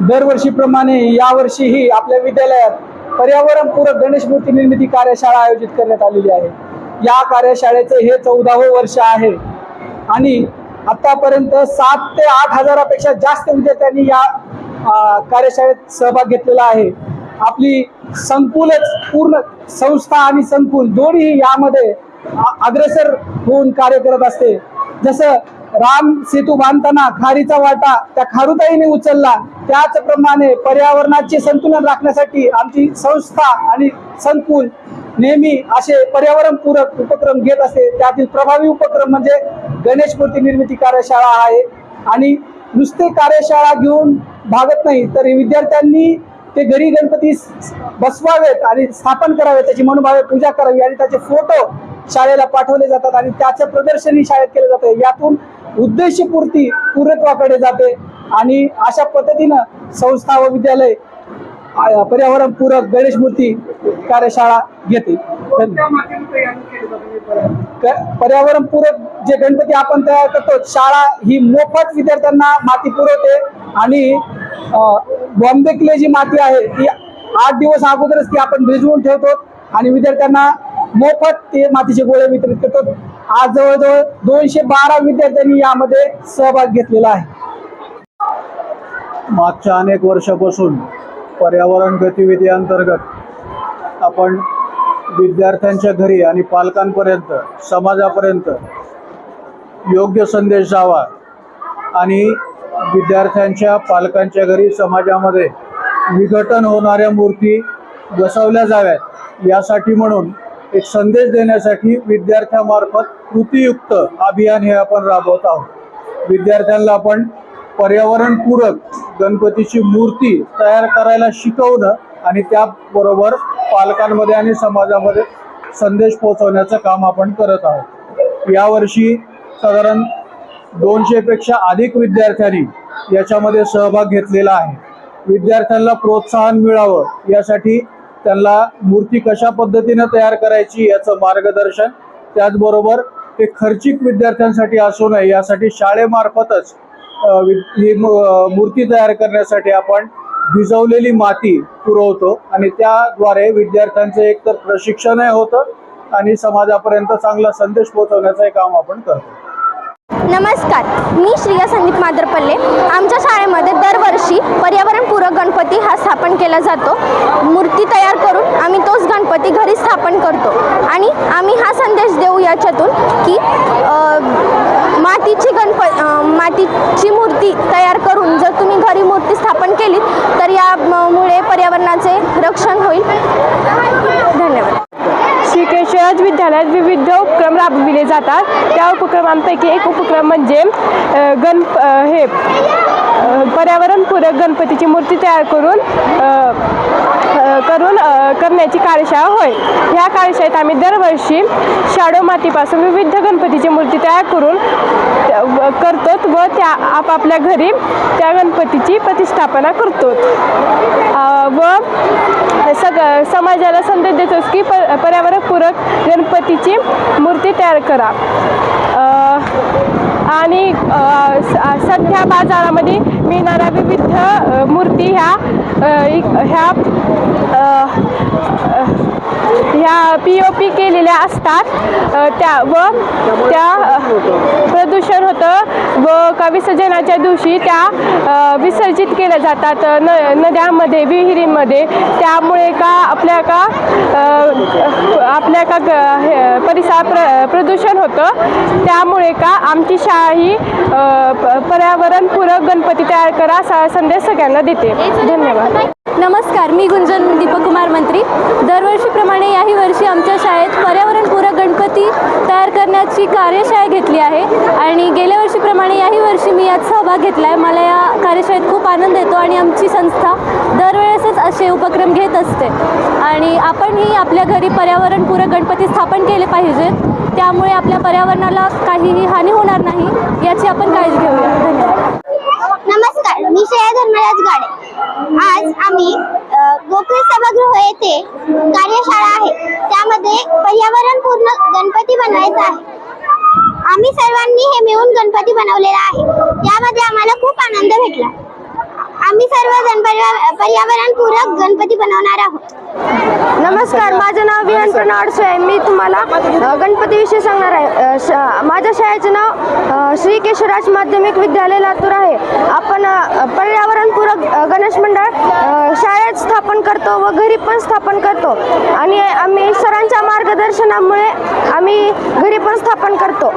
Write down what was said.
दरवर्षीप्रमाणे यावर्षीही आपल्या विद्यालयात पर्यावरणपूरक गणेश मूर्ती निर्मिती कार्यशाळा आयोजित करण्यात आलेली आहे. या कार्यशाळेचे हे चौदावं वर्ष आहे. आणि आतापर्यंत सात ते आठ हजारापेक्षा जास्त विद्यार्थ्यांनी या कार्यशाळेत सहभाग घेतलेला आहे. आपली संकुलच पूर्ण संस्था आणि संकुल दोन्ही यामध्ये अग्रेसर होऊन कार्य करत असते. जसं राम सेतू बांधताना खारीचा वाटा त्या खारुताईने उचलला. त्याचप्रमाणे पर्यावरणाचे संतुलन राखण्यासाठी आमची संस्था आणि संकुल नेहमी असे पर्यावरणपूरक उपक्रम घेत असते. त्यातील प्रभावी उपक्रम म्हणजे गणेश मूर्ती निर्मिती कार्यशाळा आहे. आणि नुसते कार्यशाळा घेऊन भागत नाही तर विद्यार्थ्यांनी ते घरी गणपती बसवावेत आणि स्थापन करावे त्याची मनोभावे पूजा करावी आणि त्याचे फोटो शाळेला पाठवले जातात आणि त्याचं प्रदर्शनही शाळेत केलं जातं. यातून उद्देशपूर्ती पूर्णत्वाकडे जाते आणि अशा पद्धतीनं संस्था व विद्यालय पर्यावरण पर्यावरणपूरक गणेश मूर्ती कार्यशाळा घेते. पर्यावरण पूरक पर्यावरणपूरक जे गणपती आपण तयार करतो शाळा ही मोफत विद्यार्थ्यांना माती पुरवते आणि बॉम्बे किले जी माती आहे ती आठ दिवस अगोदरच ती आपण भिजवून ठेवतो आणि विद्यार्थ्यांना मोफत ते मातीचे गोळे वितरित करतात. आज जवळजवळ दोनशे बारा विद्यार्थ्यांनी यामध्ये सहभाग घेतलेला आहे. मागच्या अनेक वर्षापासून पर्यावरण गतिविधी अंतर्गत आपण विद्यार्थ्यांच्या घरी आणि पालकांपर्यंत समाजापर्यंत योग्य संदेश जावा आणि विद्यार्थ्यांच्या पालकांच्या घरी समाजामध्ये विघटन होणाऱ्या मूर्ती बसवल्या जाव्यात यासाठी म्हणून एक संदेश देण्यासाठी विद्यार्थ्यामार्फत कृतीयुक्त अभियान हे आपण राबवत आहोत. विद्यार्थ्यांना आपण पर्यावरणपूरक गणपतीची मूर्ती तयार करायला शिकवणं आणि त्याबरोबर पालकांमध्ये आणि समाजामध्ये संदेश पोहोचवण्याचं काम आपण करत आहोत. यावर्षी साधारण दोनशेपेक्षा अधिक विद्यार्थ्यांनी याच्यामध्ये सहभाग घेतलेला आहे. विद्यार्थ्यांना प्रोत्साहन मिळावं यासाठी त्यांना मूर्ती कशा पद्धतीनं तयार करायची याचं मार्गदर्शन त्याचबरोबर ते खर्चिक विद्यार्थ्यांसाठी असू नये यासाठी शाळेमार्फतच ही मूर्ती तयार करण्यासाठी आपण भिजवलेली माती पुरवतो आणि त्याद्वारे विद्यार्थ्यांचं एक तर प्रशिक्षणही होतं आणि समाजापर्यंत चांगला संदेश पोहोचवण्याचं काम आपण करतो. नमस्कार मी श्रिया संदीप मादरपल्ले. आमच्या शाळेमध्ये दरवर्षी पर्यावरण स्थापन केला जातो. मूर्ती तयार करून आम्ही तोच गणपती घरी स्थापन करतो. आणि आम्ही हा संदेश देऊ याच्यातून की मातीची गणप मातीची मूर्ती तयार करून जर तुम्ही घरी मूर्ती स्थापन केली तर यामुळे पर्यावरणाचे रक्षण होईल. धन्यवाद. श्री केशवराज विद्यालयात विविध उपक्रम राबविले जातात. त्या उपक्रमांपैकी एक उपक्रम म्हणजे गण हे पर्यावरणपूरक गणपतीची मूर्ती तयार करून करून करण्याची कार्यशाळा होय. ह्या कार्यशाळेत आम्ही दरवर्षी शाडो मातीपासून विविध गणपतीची मूर्ती तयार करून व- करतो व त्या आपापल्या घरी त्या गणपतीची प्रतिष्ठापना करतो व सग समाजाला संदेश देतो की पर्यावरणपूरक गणपतीची मूर्ती तयार करा. आणि स- सध्या बाजारामध्ये मिळणाऱ्या विविध मूर्ती ह्या इ- ह्या ह्या पी ओ पी केलेल्या असतात. त्या व त्या प्रदूषण होतं व का विसर्जनाच्या दिवशी त्या विसर्जित केल्या जातात न नद्यांमध्ये विहिरींमध्ये. त्यामुळे का आपल्या का आपल्या का ग- हे, परिसर प्र प्रदूषण होतं. त्यामुळे का आमची शाळा ही प- पर्यावरणपूरक गणपती तयार करा असा संदेश सगळ्यांना देते. धन्यवाद. नमस्कार मी गुंजन दीपकुमार मंत्री. दरवर्षीप्रमाणे याही वर्षी आमच्या शाळेत पर्यावरणपूरक गणपती तयार करण्याची कार्यशाळा घेतली आहे. आणि गेल्या वर्षीप्रमाणे याही वर्षी मी यात सहभाग घेतला आहे मला या कार्यशाळेत खूप आनंद येतो आणि आमची संस्था दरवेळेसच असे उपक्रम घेत असते. आणि आपणही आपल्या घरी पर्यावरणपूरक गणपती स्थापन केले पाहिजेत त्यामुळे आपल्या पर्यावरणाला काहीही हानी होणार नाही याची आपण काळजी घेऊया. धन्यवाद. नमस्कार मी श्रेया धर्मराज गाडे. आज आम्ही अ, गोखले सभागृह येथे कार्यशाळा आहे. त्यामध्ये पर्यावरण पूर्ण गणपती बनवायचा आहे. आम्ही सर्वांनी हे मिळून गणपती बनवलेला आहे. यामध्ये आम्हाला खूप आनंद भेटला. आम्ही सर्वजण पर्या- पर्यावरणपूरक गणपती बनवणार आहोत. नमस्कार माझं नाव विहान प्रणव आहे मी तुम्हाला गणपतीविषयी सांगणार आहे. माझ्या शाळेचं नाव श्री केशवराज माध्यमिक विद्यालय लातूर आहे. आपण पर्यावरणपूरक गणेश मंडळ शाळेत स्थापन करतो व घरी पण स्थापन करतो. आणि आम्ही सरांच्या मार्गदर्शनामुळे आम्ही घरी पण स्थापन करतो.